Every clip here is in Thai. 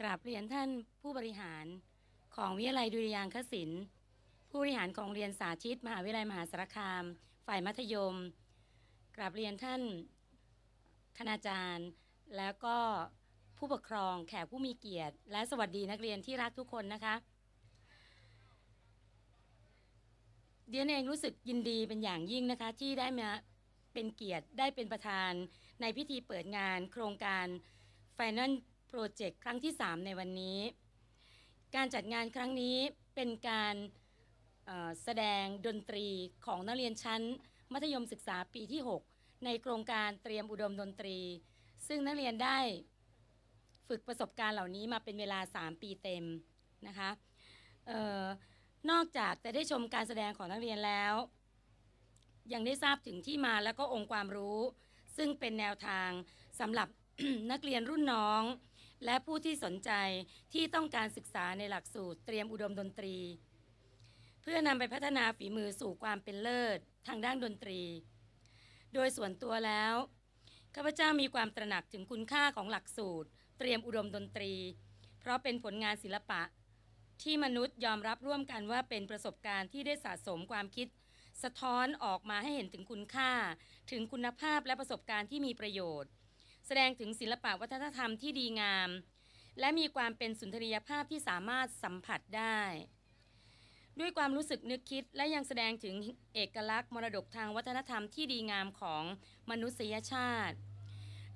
กราบเรียนท่านผู้บริหารของวิทยาลัยดุริยางคศิลป์ผู้บริหารของเรียนสาธิต มหาวิทยาลัยมหาสารคาม ฝ่ายมัธยม กราบเรียนท่านคณาจารย์ แล้วก็ผู้ปกครองแขกผู้มีเกียรติ และสวัสดีนักเรียนที่รักทุกคนนะคะเดียนเองรู้สึกยินดีเป็นอย่างยิ่งนะคะ ที่ได้มาเป็นเกียรติได้เป็นประธานในพิธีเปิดงาน โครงการ Final Project ครั้งที่ 3 ในวันนี้ การจัดงานครั้งนี้เป็นการแสดงดนตรีของนักเรียนชั้น มัธยมศึกษาปีที่ 6 ในโครงการเตรียมอุดมดนตรี ซึ่งนักเรียนได้ฝึกประสบการณ์เหล่านี้มาเป็นเวลา 3 ปีเต็มนะคะนอกจากจะได้ชมการแสดงของนักเรียนแล้ว ยังได้ทราบถึงที่มาและก็องค์ความรู้ ซึ่งเป็นแนวทางสำหรับนักเรียนรุ่นน้อง และผู้ที่สนใจที่ต้องการศึกษาในหลักสูตรเตรียมอุดมดนตรี เพื่อนำไปพัฒนาฝีมือสู่ความเป็นเลิศทางด้านดนตรี โดยส่วนตัวแล้วข้าพเจ้ามีความตระหนักถึงคุณค่าของหลักสูตร เตรียมอุดมดนตรี เพราะเป็นผลงานศิลปะ ที่มนุษย์ยอมรับร่วมกันว่าเป็นประสบการณ์ที่ได้สะสมความคิด สะท้อนออกมาให้เห็นถึงคุณค่า ถึงคุณภาพและประสบการณ์ที่มีประโยชน์ แสดงถึงศิลปะวัฒนธรรมที่ดีงาม และมีความเป็นสุนทรียภาพที่สามารถสัมผัสได้ ด้วยความรู้สึกนึกคิดและยังแสดงถึงเอกลักษณ์มรดกทางวัฒนธรรมที่ดีงามของมนุษยชาติ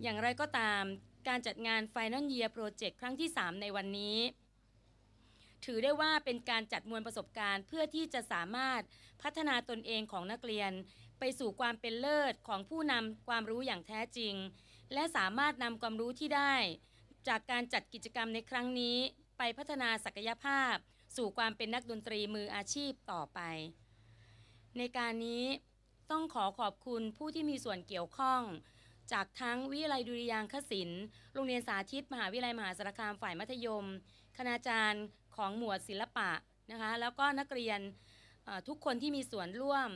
อย่างไรก็ตามการจัดงาน Final Year Project ครั้งที่ 3 ในวันนี้ ถือได้ว่าเป็นการจัดมวลประสบการณ์ เพื่อที่จะสามารถพัฒนาตนเองของนักเรียน ไปสู่ความเป็นเลิศของผู้นำความรู้อย่างแท้จริง และสามารถนำความรู้ที่ได้ จากการจัดกิจกรรมในครั้งนี้ ไปพัฒนาศักยภาพ สู่ความเป็นนักดนตรีมืออาชีพต่อไป ในการนี้ต้องขอขอบคุณผู้ที่มีส่วนเกี่ยวข้อง จากทั้งวิทยาลัยดุริยางคศิลป์โรงเรียนสาธิต มหาวิทยาลัยมหาสารคามฝ่ายมัธยม คณาจารย์ของหมวดศิลปะนะคะแล้วก็นักเรียนทุกคนที่มีส่วนร่วม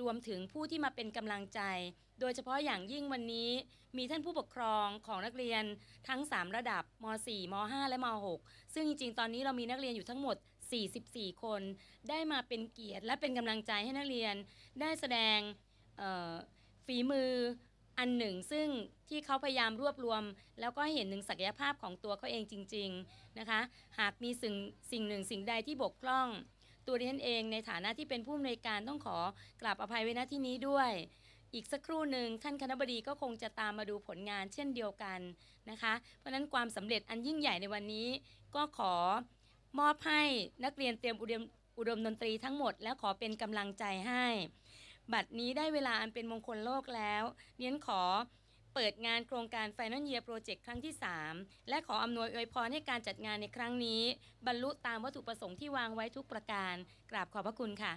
รวมถึงผู้ที่มาเป็นกำลังใจ โดยเฉพาะอย่างยิ่งวันนี้มีท่านผู้ปกครองของนักเรียนทั้ง 3 ระดับม .4 ม .5 และม .6 ซึ่งจริงๆ ตอนนี้เรามีนักเรียนอยู่ทั้งหมด 44 คน ได้มาเป็นเกียรติและเป็นกำลังใจให้นักเรียน ได้แสดงฝีมืออันหนึ่งซึ่งที่เขาพยายามรวบรวม แล้วก็เห็นถึงศักยภาพของตัวเขาเองจริง ๆ นะคะ หากมีสิ่งสิ่งหนึ่งสิ่งใดที่บกพร่อง ตัวเรียนเองในฐานะที่เป็นผู้อำนวยการต้องขอกราบอภัยไว้ณที่นี้ด้วย อีกสักครู่หนึ่งท่านคณะบดีก็คงจะตามมาดูผลงานเช่นเดียวกันนะคะ เพราะนั้นความสำเร็จอันยิ่งใหญ่ในวันนี้ ก็ขอมอบให้นักเรียนเตรียมอุดมอุดมดนตรีทั้งหมด และขอเป็นกำลังใจให้ บัดนี้ได้เวลาอันเป็นมงคลโลกแล้วเนียนขอ เปิดงานโครงการ Final Year Project ครั้งที่ 3 และขออำนวยอวยพรให้การจัดงานในครั้งนี้ บรรลุตามวัตถุประสงค์ที่วางไว้ทุกประการ กราบขอบพระคุณค่ะ